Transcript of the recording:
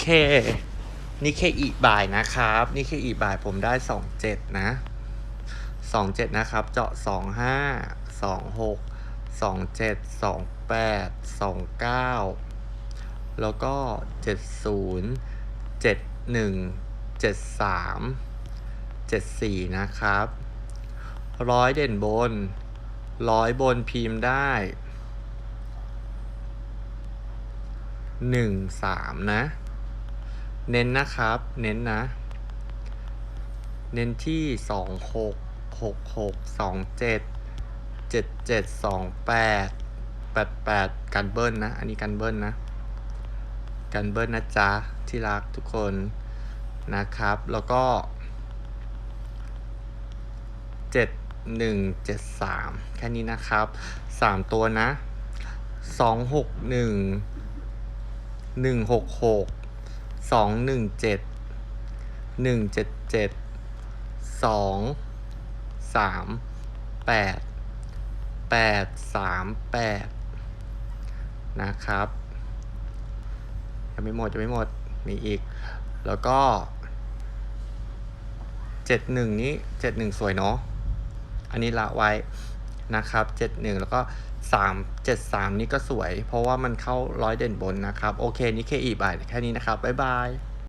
เค นิเคอีบ่ายนะครับ นิเคอีบ่ายผมได้สองเจ็ดนะสองเจ็ดนะครับ เจาะสองห้าสองหกสองเจ็ดสองแปดสองเก้าแล้วก็เจ็ดศูนย์เจ็ดหนึ่งเจ็ดสามเจ็ดสี่นะครับร้อยเด่นบนร้อยบนพิมพ์ได้หนึ่งสามนะ เน้นนะครับ เน้นนะ เน้นที่สองหกหกหกสองเจ็ดเจ็ดเจ็ดสองแปดแปดแปดกันเบิ้ลนะ อันนี้กันเบิ้ลนะกันเบิ้ลนะจ๊ะ ที่รักทุกคนนะครับ แล้วก็เจ็ดหนึ่งเจ็ดสามแค่นี้นะครับสามตัวนะสองหกหนึ่งหนึ่งหกหก สองหนึ่งเจ็ดหนึ่งเจ็ดเจ็ดสองสามแปดแปดสามแปดนะครับยังไม่หมดยังไม่หมดมีอีก แล้วก็เจ็ดหนึ่งนี้เจ็ดหนึ่งสวยเนาะอันนี้ละไว้ นะครับเจ็ดหนึ่งแล้วก็สามเจ็ดสามนี่ก็สวย เพราะว่ามันเข้าร้อยเด่นบนนะครับ โอเค นี่เคอีบ่ายแค่นี้นะครับ บ๊ายบาย